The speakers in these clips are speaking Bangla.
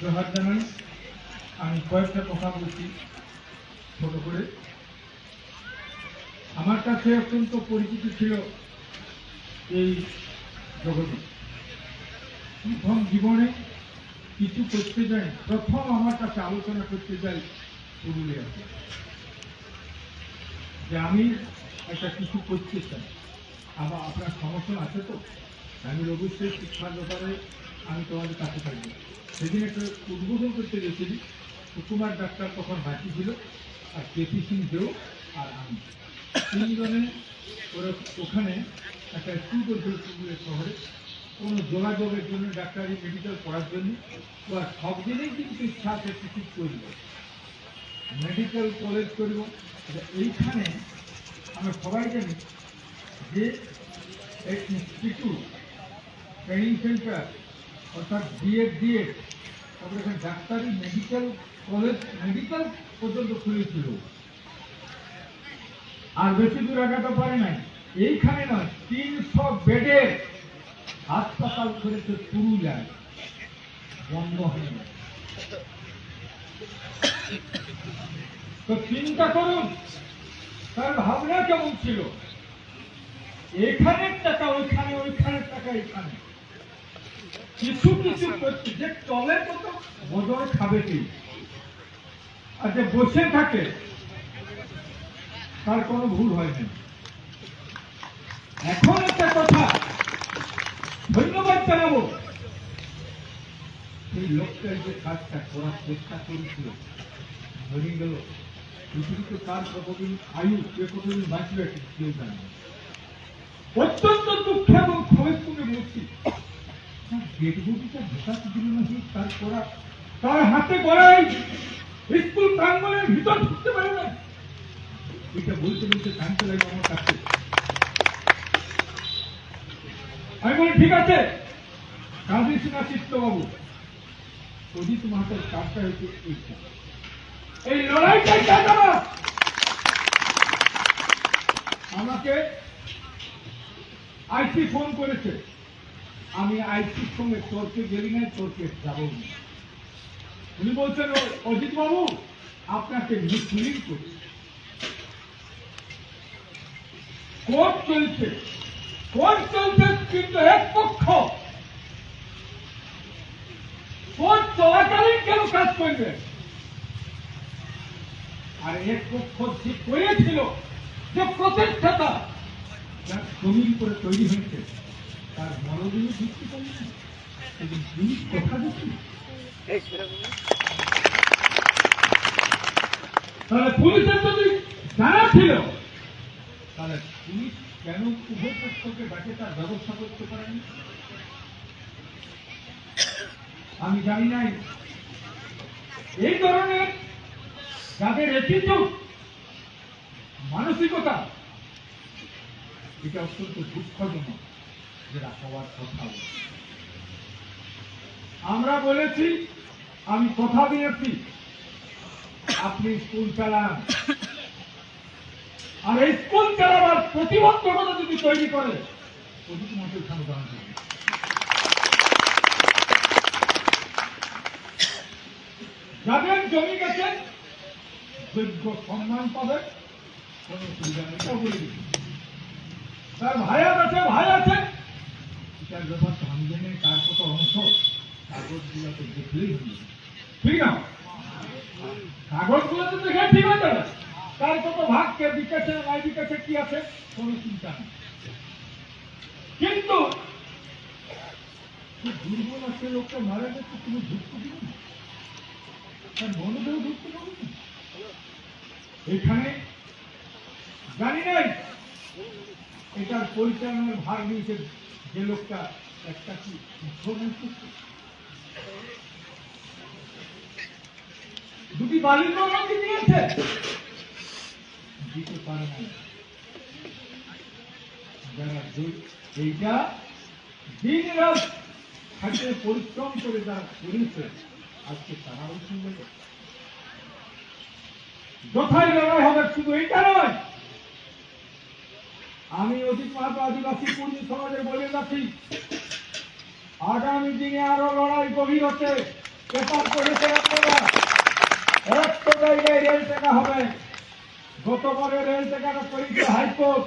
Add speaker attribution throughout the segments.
Speaker 1: জোহার জানাই আমি কয়েকটা কথা বলছি ছোট করে। আমার কাছে অত্যন্ত পরিচিত ছিল এই জগতে। প্রথম জীবনে কিছু করতে যাই, প্রথম আমার কাছে আলোচনা করতে যাই পুরুলিয়াতে যে আমি একটা কিছু করতে চাই। আবার আপনার সমর্থন আছে তো? আমি অবশ্যই শিক্ষার ব্যাপারে আমি তোমাদের কাছে থাকব সেদিন একটা উদ্বোধন করতে গেছিলি সুকুমার ডাক্তার তখন বাকি ছিল আর কেপি সিং দেও আর আমি। তিনজনে ওরা ওখানে একটা স্কুল করেছিল শহরে কোনো যোগাযোগের জন্য, ডাক্তারি মেডিকেল পড়ার জন্য ওরা সব দিনেই কিন্তু ইচ্ছা আছে করব। মেডিকেল কলেজ করব। এইখানে আমরা সবাই জানি যে এই ইনস্টিটিউট ট্রেনিং সেন্টার অর্থাৎ বিএড ডিএড তারপরে এখানে ডাক্তারি মেডিকেল কলেজ মেডিকেল পর্যন্ত খুলেছিল। আর বেশি দূর আগাতে পারে নাই। এইখানে নয়, তিনশো বেডের হাসপাতাল করেছে পুরুলিয়ায়। বন্ধ হয়ে গেছে। তো চিন্তা করুন তার ভাবনা কেমন ছিল? এখানের টাকা ওইখানে, ওইখানের টাকা এখানে। কিছু কিছু করছে, যে চলে কত বদল খাবে কি? আর যে বসে থাকে, তার কোনো ভুল হয় না এখন একটা কথা ধন্যবাদ জানাব। সেই লোকটা যে কাজটা করার চেষ্টা করেছিল ধরে গেল পৃথিবীতে তার কতদিন আয়ু কে কতদিন বাঁচবে কেউ জানে অত্যন্ত দুঃখ এবং ক্ষোভের সঙ্গে বলছি তার হাতে গড়াই স্কুল প্রাঙ্গণের ভিতর ঢুকতে পারে না এটা বলতে বলতে কানতে লাগবে আমার কাছে আমি বলি ঠিক আছে কাঁদিস না চিত্তবাবু অজিত মাহাতের কাজটা হচ্ছে এই লড়াইটাই চাঁদাবাদ আমাকে আইসি ফোন করেছে। আমি আইসির সঙ্গে তর্কে গেলি না তর্কে যাব উনি বলছেন অজিত বাবু, আপনাকে মিসলিং করছে কোর্ট চলছে কোর্ট চলছে, কিন্তু এক পক্ষ। কোর্ট চলাকালীন কেন কাজ করবে? আর এক পক্ষ যে করেছিল, যে প্রতিষ্ঠাতা, যার জমির উপরে তৈরি হয়েছে তার করে না এবং পুলিশ কথা দিচ্ছি তাহলে পুলিশের যদি জানা ছিল তাহলে পুলিশ কেন উভয় পক্ষকে ডাকে তার ব্যবস্থা করতে পারেনি? আমি জানি নাই। এই ধরনের যাদের অ্যাটিটিউড মানসিকতা এটা অত্যন্ত দুঃখজনক। আমরা বলেছি, আমি কথা দিয়েছি, আপনি স্কুল চালান। আর এই স্কুল চালাবার প্রতিবন্ধকতা যদি তৈরি করে যাদের জমি গেছে, যোগ্য সম্মান পাবে, কোনো অসুবিধা নেই তার ভাইয়াত আছে, ভাই আছে এটার ব্যাপার জানি তার কত অংশ? কাগজগুলো তো দেখলেই ঠিক না? কাগজগুলো তো দেখে ঠিক যাবে তার কত ভাগ, কে বিকেছে নাই বিকেছে কি আছে? কোনো চিন্তা নেই। কিন্তু দুর্বল আছে, লোকটা মারা গেছে, তুমি ঢুকতে দিবে না তার মনোদেহ ঢুকতে পারবে এখানে জানি নাই। এটার পরিচালনার ভাগ নিয়েছে যে লোকটা একটা কি দুটি বালির নৌকা নিয়েছে দিতে পারে না। যারা এইটা দিন রাত খাটে পরিশ্রম করে যারা করেছে আজকে তারাও শুনবে। তো। যথাই লড়াই হবে, শুধু এটা নয় আমি অধিক মাত্র আদিবাসী কর্মী সমাজে বলে যাচ্ছি আগামী দিনে আরও লড়াই গভীর হচ্ছে পেপার পড়েছেন আপনারা। একটা জায়গায় রেল টেকা হবে গতবারে রেল টেকাটা করেছে হাইকোর্ট।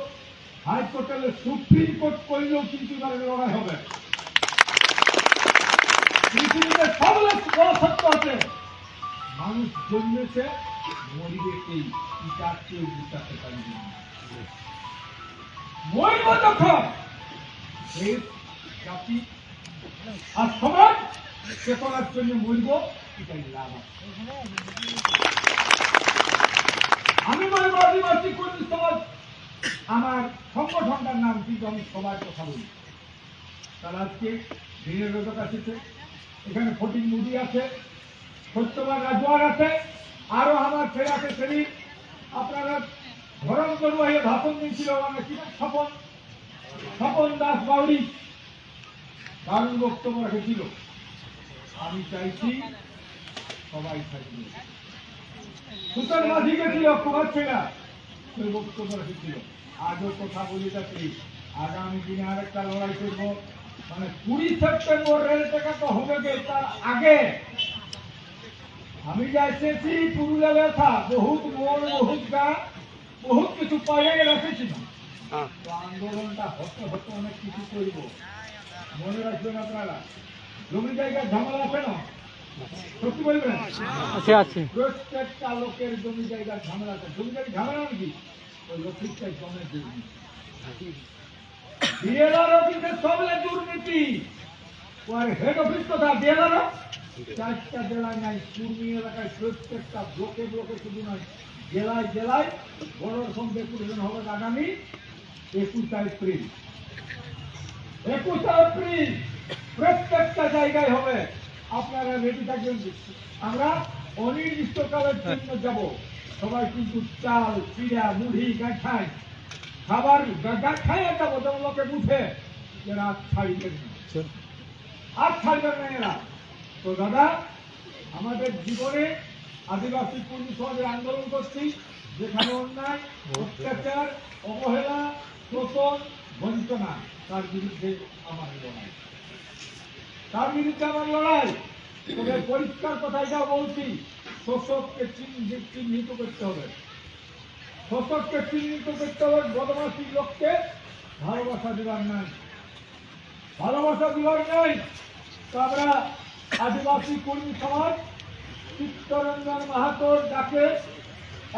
Speaker 1: হাইকোর্টের সুপ্রিম কোর্ট করলেও কিন্তু এবারে লড়াই হবে। পৃথিবীতে সবলে সত্য আছে। মানুষ জন্মেছে, মরিবে এই আর মরব এটাই আমি মনে আদিবাসী কর্মী সমাজ, আমার সংগঠনটার নাম কিন্তু আমি সবার কথা বলি। তারা আজকে দিনের রোজক আসছে, এখানে ফটিং মুদি আছে, সত্যবান রাজওয়ার আছে, আরও আমার ছেলে আছে আপনারা ধরম করুয়া ভাষণ দিয়েছিল আমার কি স্বপন। স্বপন দাস বাউরি দারুণ বক্তব্য রেখেছিল। আমি চাইছি সবাই থাকবে। সুতরাং মাঝি গেছিল কুমার ছেলা সে বক্তব্য রেখেছিল। আজও কথা বলি যাচ্ছি। আগামী দিনে আরেকটা লড়াই করব। মানে কুড়ি সেপ্টেম্বর রেল টাকা তো হবে গে তার আগে। আমি যা পুরুলিয়া ব্যথা বহুত মোড় বহুত গা। বহুত কিছু পাইয়ে রেখেছিলাম তো আন্দোলনটা হতে হতে অনেক কিছু করব। মনে রাখবেন আপনারা। জমি জায়গার ঝামেলা আছে না? সত্যি বলবেন?
Speaker 2: আছে আছে।
Speaker 1: প্রত্যেকটা লোকের জমি জায়গার ঝামেলা আছে। জমি জায়গার ঝামেলা নাকি? ওই লক্ষ্মীটা জমের দুর্নীতি বিএলআর অফিসের সবলে দুর্নীতি। ওর হেড অফিস কোথা বিএলআর চারটা জেলায় নাই কুর্মি এলাকায় প্রত্যেকটা ব্লকে ব্লকে শুধু নয় জেলায় জেলায় রকম ডেপুটেশন হবে আগামী একুশ এপ্রিল। একুশ এপ্রিল প্রত্যেকটা জায়গায় হবে। আপনারা রেডি থাকবেন। আমরা অনির্দিষ্টকালের জন্য যাব। সবাই কিন্তু চাল চিড়া মুড়ি গাছাই খাবার গাছাইয়া যাব যেমন লোকে বুঝে যে রাত ছাড়িবেন আর ছাড়বেন না এরা। তো দাদা আমাদের জীবনে আদিবাসী কর্মী সমাজের আন্দোলন করছি যেখানে অন্যায় অত্যাচার অবহেলা শোষণ বঞ্চনা তার বিরুদ্ধে আমার লড়াই। তার বিরুদ্ধে আমার লড়াই। তবে পরিষ্কার কথা এটাও বলছি শোষককে চিহ্ন- চিহ্নিত করতে হবে। শোষককে চিহ্নিত করতে হবে বদমাসী লোককে। ভালোবাসা দেওয়ার নাই। ভালোবাসা দেওয়ার নাই। তো আমরা আদিবাসী কর্মী সমাজ চিত্তরঞ্জন মাহাতোর ডাকে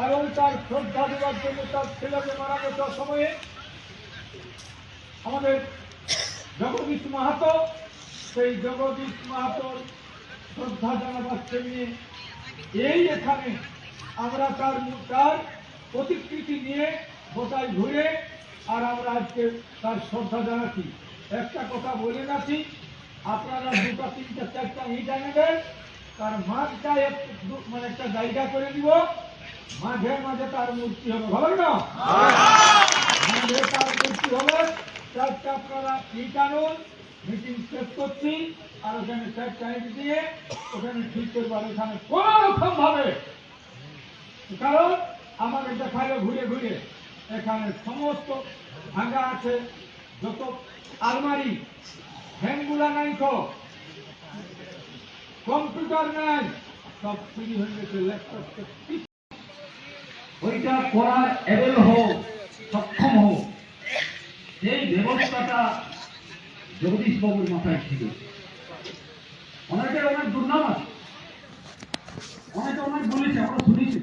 Speaker 1: এবং তার শ্রদ্ধা দেওয়ার জন্য তার ছেলেকে মারা গেছে সময়ে, আমাদের জগদীশ মাহাতো, সেই জগদীশ মাহাতোর শ্রদ্ধা জানাবাসকে নিয়ে এই এখানে আমরা তার তার প্রতিকৃতি নিয়ে গোটায় ঘুরে আর আমরা আজকে তার শ্রদ্ধা জানাচ্ছি। একটা কথা বলে নাছি আপনারা দুটা, তিনটা, চারটা ইট আনেবেন তার মাঠটা মানে একটা জায়গা করে দিব। মাঝে মাঝে তার মূর্তি হবে ভালো না? মাঝে তার মূর্তি হবে। আপনারা ইট আনুন মিটিং শেষ করছি, আর ওখানে চারটা ইট দিয়ে ওখানে ঠিক করবার এখানে কোন রকম ভাবে কারণ আমাকে দেখাল ঘুরে ঘুরে এখানে সমস্ত ভাঙা আছে, যত আলমারি, ফ্যানগুলা নাই তো। কম্পিউটার নাই সব চুরি হয়ে গেছে ল্যাপটপ
Speaker 3: ওইটা করার এবেল হোক, সক্ষম হোক, সেই ব্যবস্থাটা জগদীশ বাবুর মাথায় ছিল। অনেকের অনেক দুর্নাম আছে, অনেকে অনেক বলেছে, আমরা শুনেছি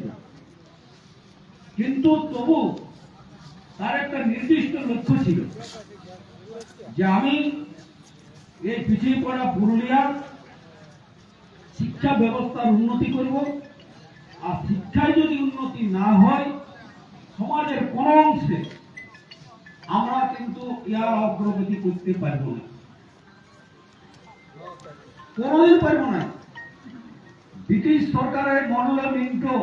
Speaker 3: কিন্তু তবু তার একটা নির্দিষ্ট লক্ষ্য ছিল যে আমি এই পিছিয়ে পড়া পুরুলিয়ার শিক্ষা ব্যবস্থার উন্নতি করব। আর শিক্ষায় যদি উন্নতি না হয়, সমাজের কোন অংশে আমরা কিন্তু ইয়ার অগ্রগতি করতে পারব না। কোনোদিন পারব না। ব্রিটিশ সরকারের মনোলা মিন্টো।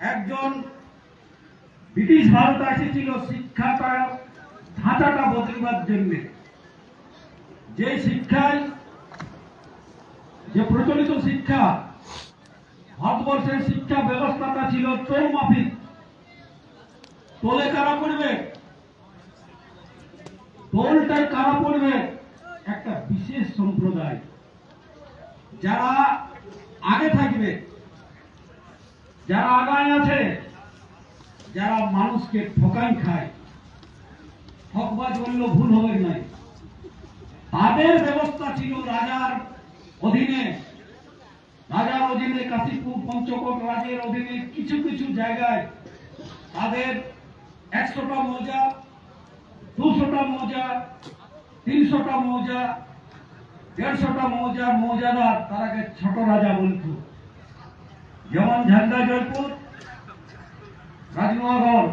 Speaker 3: একজন ব্রিটিশ ভারত এসেছিল শিক্ষাটা ধাঁচাটা বদলিবার জন্য। যে শিক্ষায় যে প্রচলিত শিক্ষা, ভারতবর্ষের শিক্ষা ব্যবস্থাটা ছিল চৌমাফিক। তোলে কারা পড়বে? দোলটাই কারা পড়বে? একটা বিশেষ সম্প্রদায়। যারা আগে থাকবে, যারা আগায় আছে, যারা মানুষকে ঠকাই খায়। ঠকবাজ বললেও ভুল হবে নাই। তাদের ব্যবস্থা ছিল রাজার অধীনে রাজার অধীনে কাশীপুর পঞ্চকোট রাজের অধীনে কিছু কিছু জায়গায় তাদের একশোটা মৌজা, দুশোটা মৌজা, তিনশোটা মৌজা, দেড়শোটা মৌজা, মৌজাদার তারাকে ছোট রাজা বলত। যেমন ঝান্ডা জয়পুর রাজনগর